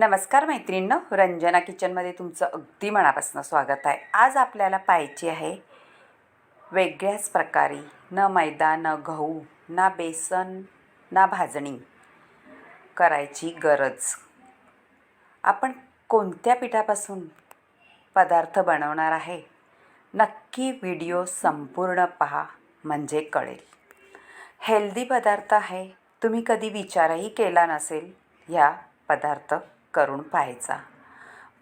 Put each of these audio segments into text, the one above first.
नमस्कार मैत्रिणींनो रंजना किचनमध्ये तुमचं अगदी मनापासून स्वागत आहे. आज आपल्याला पाहायची आहे वेगळ्याच प्रकारे न मैदा न गहू ना बेसन ना भाजणी करायची गरज. आपण कोणत्या पिठापासून पदार्थ बनवणार आहे? नक्की व्हिडिओ संपूर्ण पहा म्हणजे कळेल. हेल्दी पदार्थ आहे तुम्ही कधी विचारही केला नसेल ह्या पदार्थ. करून पाहायचा.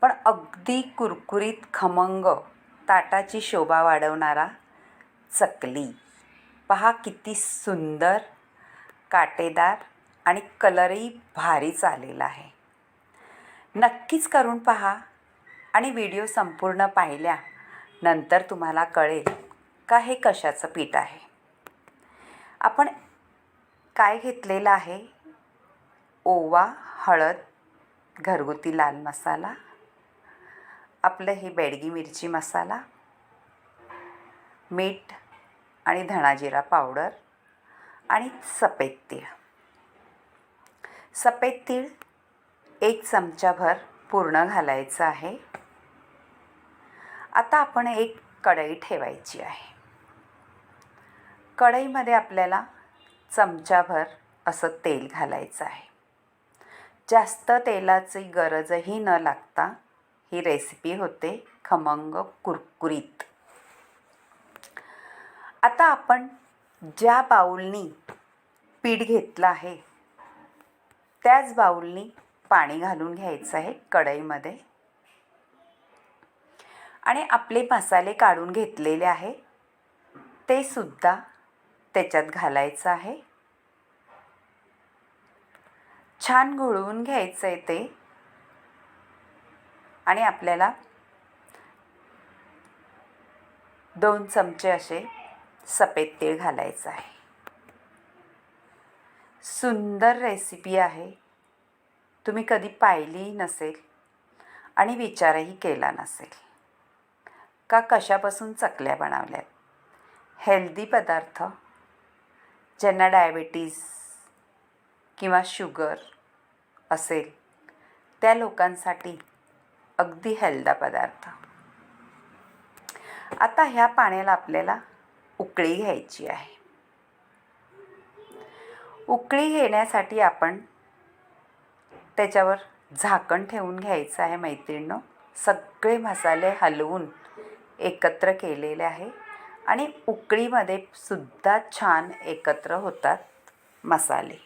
पण अगदी कुरकुरीत खमंग ताटाची शोभा वाढवणारा चकली. पहा किती सुंदर काटेदार आणि कलरही भारीच आलेला आहे. नक्कीच करून पहा आणि व्हिडिओ संपूर्ण पाहिल्या नंतर तुम्हाला कळेल का हे कशाचं पीठ आहे. आपण काय घेतलेलं आहे? ओवा हळद घरगुती लाल मसाला आपलं हे बेडगी मिरची मसाला मीठ आणि धणाजिरा पावडर आणि सफेद तीळ. सफेद तीळ एक चमचाभर पूर्ण घालायचं आहे. आता आपण एक कढई ठेवायची आहे. कढईमध्ये आपल्याला चमचाभर असं तेल घालायचं आहे. जास्त तेलाची गरजही न लागता ही रेसिपी होते खमंग कुरकुरीत. आता आपण ज्या बाऊलनी पीठ घेतलं आहे त्याच बाऊलनी पाणी घालून घ्यायचं आहे कढईमध्ये. आणि आपले मसाले काढून घेतलेले आहे ते सुद्धा त्याच्यात घालायचं आहे. छान घोळवून घ्यायचं आहे ते. आणि आपल्याला दोन चमचे असे सफेद तीळ घालायचं आहे. सुंदर रेसिपी आहे. तुम्ही कधी पाहिलीही नसेल आणि विचारही केला नसेल. का कशापासून चकल्या बनवल्यात? हेल्दी पदार्थ? ज्यांना डायबिटीज किंवा शुगर असेल. त्या लोकांसाठी अगदी हेल्दा पदार्थ. आता ह्या पाण्याला आपल्याला उकळी घ्यायची आहे. उकळी घेण्यासाठी आपण त्याच्यावर झाकण ठेवून घ्यायचं आहे मैत्रिणीनं. सगळे मसाले हलवून एकत्र केलेले आहे आणि उकळीमध्ये सुद्धा छान एकत्र होतात मसाले.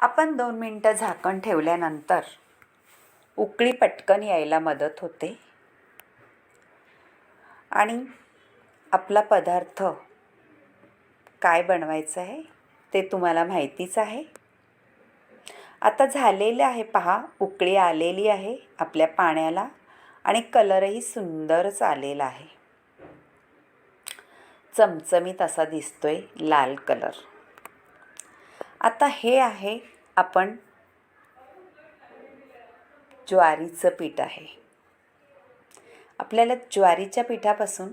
आपण दोन मिनटं झाकण ठेवल्यानंतर उकळी पटकन यायला मदत होते. आणि आपला पदार्थ काय बनवायचं आहे ते तुम्हाला माहितीच आहे. आता झालेले आहे पहा उकळी आलेली आहे आपल्या पाण्याला आणि कलरही सुंदरच आलेला आहे. चमचमीत असा दिसतोय लाल कलर. आता हे आहे आपण ज्वारीचं पीठ आहे. आपल्याला ज्वारीच्या पिठापासून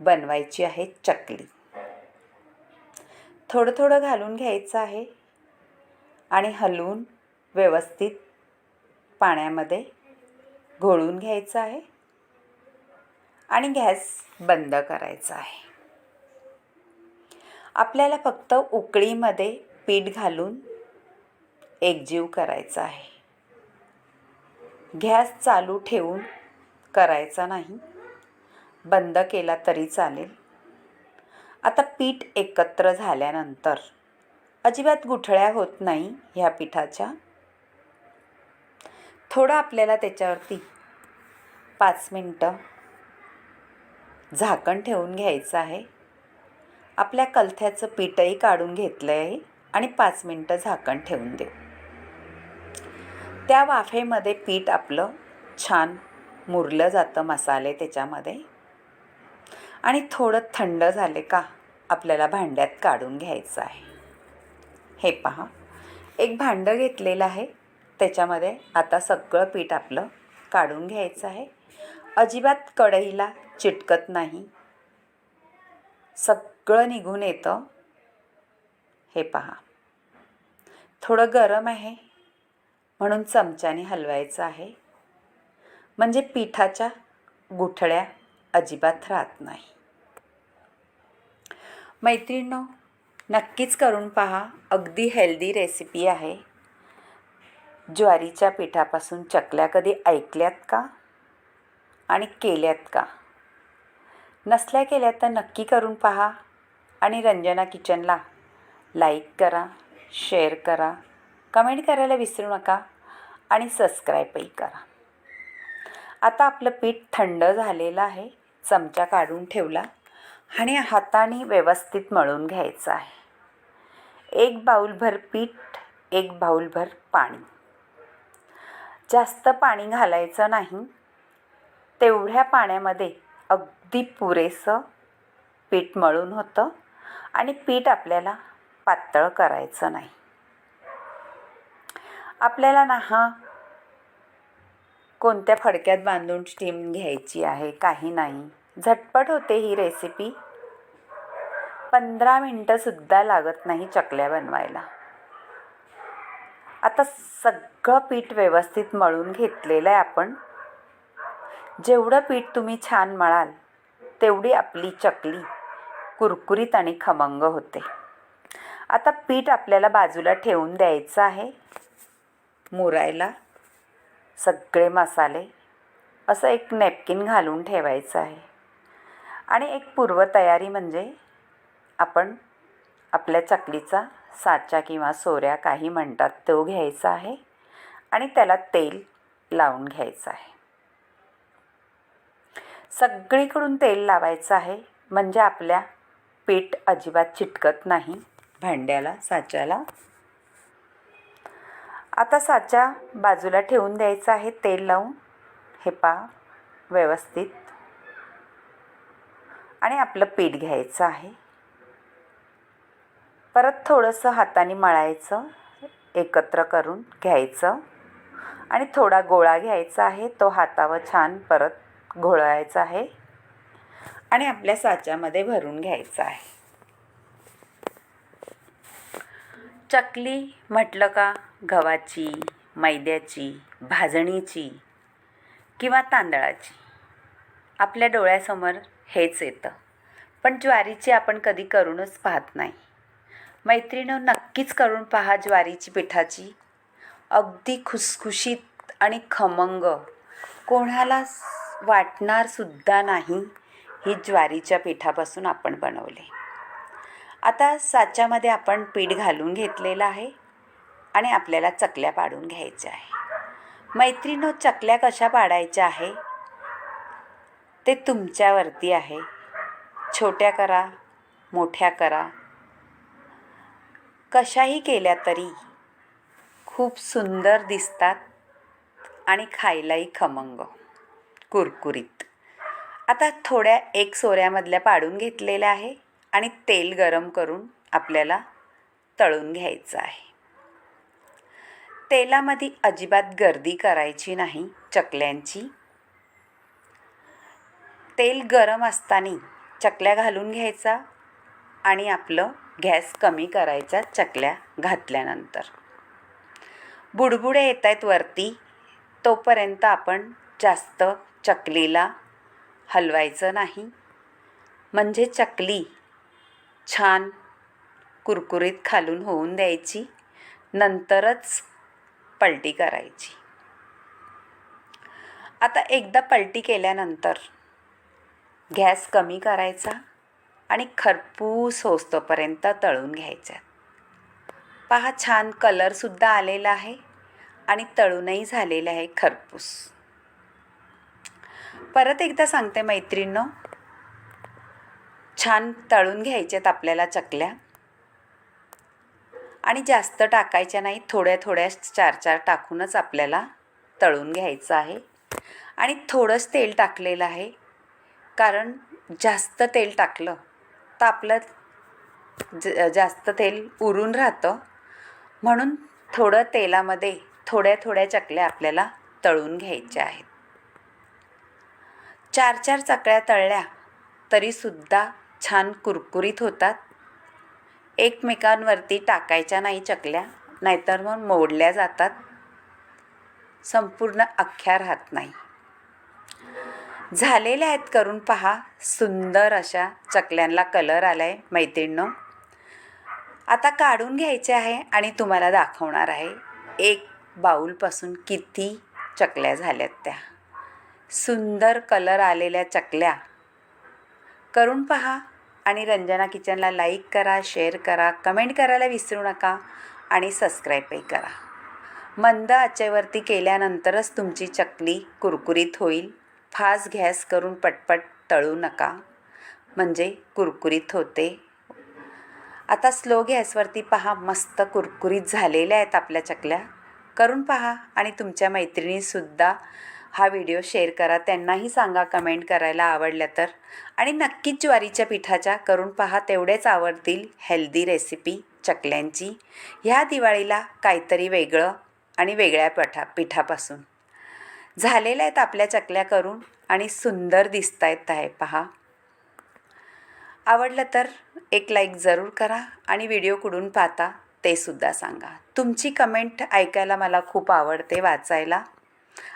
बनवायची आहे चकली. थोडं थोडं घालून घ्यायचं आहे आणि हलवून व्यवस्थित पाण्यामध्ये घोळून घ्यायचं आहे आणि गॅस बंद करायचा आहे. आपल्याला फक्त उकळीमध्ये पीठ घालून एकजीव करायचा आहे. गॅस चालू ठेवून करायचा नाही. बंद केला तरी चालेल. आता पीठ एकत्र झाल्यानंतर अजिबात गुठळ्या होत नाही ह्या पिठाच्या. थोडं आपल्याला त्याच्यावरती पाच मिनटं झाकण ठेवून घ्यायचं आहे. आपल्या कलथ्याचं पीठही काढून घेतलं आहे आणि पाच मिनटं झाकण ठेवून देऊ. त्या वाफेमध्ये पीठ आपलं छान मुरलं जातं मसाले त्याच्यामध्ये. आणि थोडं थंड झाले का आपल्याला भांड्यात काढून घ्यायचं आहे. हे पहा एक भांडं घेतलेलं आहे. त्याच्यामध्ये आता सगळं पीठ आपलं काढून घ्यायचं आहे. अजिबात कढईला चिटकत नाही. सगळं निघून येतं. हे पहा. थोडं गरम आहे. म्हणून चमच्याने हलवायचं आहे. म्हणजे पिठाच्या गुठळ्या अजिबात राहत नाही. मैत्रिणींनो नक्कीच करून पहा. अगदी हेल्दी रेसिपी आहे. ज्वारीच्या पिठापासून चकल्या कधी ऐकल्यात का? आणि केल्यात का? नसल्या केल्या तर नक्की करून पहा. आणि रंजना किचनला. लाईक करा शेअर करा कमेंट करायला विसरू नका आणि सबस्क्राईबही करा. आता आपलं पीठ थंड झालेलं आहे चमचा काढून ठेवला आणि हाताने व्यवस्थित मळून घ्यायचं आहे. एक बाऊलभर पीठ एक बाऊलभर पाणी. जास्त पाणी घालायचं नाही. तेवढ्या पाण्यामध्ये अगदी पुरेसं पीठ मळून होतं. आणि पीठ आपल्याला पातळ करायचं नाही. आपल्याला ना हा कोणत्या फडक्यात बांधून स्टीम घ्यायची आहे काही नाही. झटपट होते ही रेसिपी पंधरा मिनटंसुद्धा लागत नाही चकल्या बनवायला. आता सगळं पीठ व्यवस्थित मळून घेतलेलं आहे आपण. जेवढं पीठ तुम्ही छान मळाल तेवढी आपली चकली. कुरकुरीत आणि खमंग होते. आता पीठ आपल्याला बाजूला ठेवून द्यायचं आहे. मुरायला सगळे मसाले. असं एक नॅपकिन घालून ठेवायचं आहे. आणि एक पूर्वतयारी म्हणजे आपण आपल्या चकलीचा साचा किंवा सोऱ्या काही म्हणतात तो घ्यायचा आहे. आणि त्याला तेल लावून घ्यायचं आहे. सगळीकडून तेल लावायचं आहे. म्हणजे आपल्या पीठ अजिबात चिटकत नाही. भांड्याला साच्याला. आता साचा बाजूला ठेवून द्यायचा आहे तेल लावून. हे पा व्यवस्थित. आणि आपलं पीठ घ्यायचं आहे. परत थोडंसं हाताने मळायचं एकत्र करून घ्यायचं. आणि थोडा गोळा घ्यायचा आहे तो हातावर छान परत घोळायचा आहे. आणि आपल्या साच्यामध्ये भरून घ्यायचं आहे. चकली म्हटलं का? गव्हाची मैद्याची भाजणीची किंवा तांदळाची. आपल्या डोळ्यासमोर हेच येतं. पण ज्वारीची आपण कधी करूनच पाहत नाही. मैत्रिणं नक्कीच करून पहा ज्वारीची पिठाची. अगदी खुसखुशीत आणि खमंग. कोणाला वाटणारसुद्धा नाही ही ज्वारीच्या पिठापासून आपण बनवले. आता साच्यामध्ये आपण पीठ घालून घेतलेलं आहे आणि आपल्याला चकल्या पाडून घ्यायच्या आहे. मैत्रिणो चकल्या कशा पाडायच्या आहे? ते तुमच्यावरती आहे. छोट्या करा मोठ्या करा. कशाही केल्या तरी खूप सुंदर दिसतात आणि खायलाही खमंग. कुरकुरीत. आता थोड्या एक सोऱ्यामधल्या पाडून घेतलेल्या आहे आणि तेल गरम करून आपल्याला तळून घ्यायचं आहे. तेलामध्ये अजिबात गर्दी करायची नाही चकल्यांची. तेल गरम असताना चकल्या घालून घ्यायचा आणि आपलं गॅस कमी करायचा चकल्या घातल्यानंतर. बुडबुडे येत आहेत वरती तोपर्यंत आपण जास्त चकलीला हलवायचं नाही. म्हणजे चकली. छान कुरकुरीत खालून होऊन द्यायची. नंतरच पलटी करायची. आता एकदा पलटी केल्यानंतर गॅस कमी करायचा आणि खरपूस होस्तोपर्यंत तळून घ्यायच्या पहा छान कलरसुद्धा आलेला आहे आणि तळूनही झालेलं आहे खरपूस. परत एकदा सांगते मैत्रिणींनो. छान तळून घ्यायच्यात आपल्याला चकल्या. आणि जास्त टाकायच्या नाही थोड्या थोड्या चार चार टाकूनच आपल्याला तळून घ्यायचं आहे. आणि थोडंच तेल टाकलेलं आहे. कारण जास्त तेल टाकलं तर आपलं ज जास्त तेल उरून राहतं. म्हणून थोडं तेलामध्ये थोड्या थोड्या चकल्या आपल्याला तळून घ्यायच्या आहेत. चार चार चकळ्या तळल्या तरीसुद्धा छान कुरकुरीत होतात. एकमेकांवरती टाकायच्या नाही चकल्या नाहीतर मग मोडल्या जातात. संपूर्ण अख्ख्या राहत नाही. झालेल्या आहेत करून पहा सुंदर अशा चकल्यांना कलर आला आहे मैत्रिणींनो. आता काढून घ्यायचे आहे आणि तुम्हाला दाखवणार आहे. एक बाऊलपासून किती चकल्या झाल्यात त्या. सुंदर कलर आलेल्या चकल्या. करून पहा आणि रंजना किचनला लाईक करा शेअर करा कमेंट करायला विसरू नका आणि सबस्क्राईबही करा. मंद आचेवरती केल्यानंतरच तुमची चकली कुरकुरीत होईल. फास्ट गॅस करून पटपट तळू नका. म्हणजे कुरकुरीत होते. आता स्लो गॅसवरती पहा मस्त कुरकुरीत झालेल्या आहेत आपल्या चकल्या. करून पहा आणि तुमच्या मैत्रिणीसुद्धा हा व्हिडिओ शेअर करा त्यांनाही सांगा कमेंट करायला आवडल्या तर. आणि नक्कीच ज्वारीच्या पिठाच्या करून पहा तेवढेच आवडतील हेल्दी रेसिपी चकल्यांची. ह्या दिवाळीला काहीतरी वेगळं आणि वेगळ्या पठा पिठापासून. झालेल्या आहेत आपल्या चकल्या करून आणि सुंदर दिसत आहेत आहे पहा. आवडलं तर एक लाईक जरूर करा आणि व्हिडिओ कुठून पाहता ते सुद्धा सांगा. तुमची कमेंट ऐकायला मला खूप आवडते वाचायला.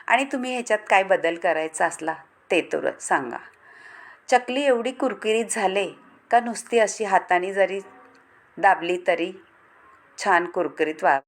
आणि तुम्ही ह्याच्यात काय बदल करायचा असला ते तर सांगा. चकली एवढी कुरकुरीत झाले का नुसती अशी हाताने जरी दाबली तरी छान कुरकुरीत वा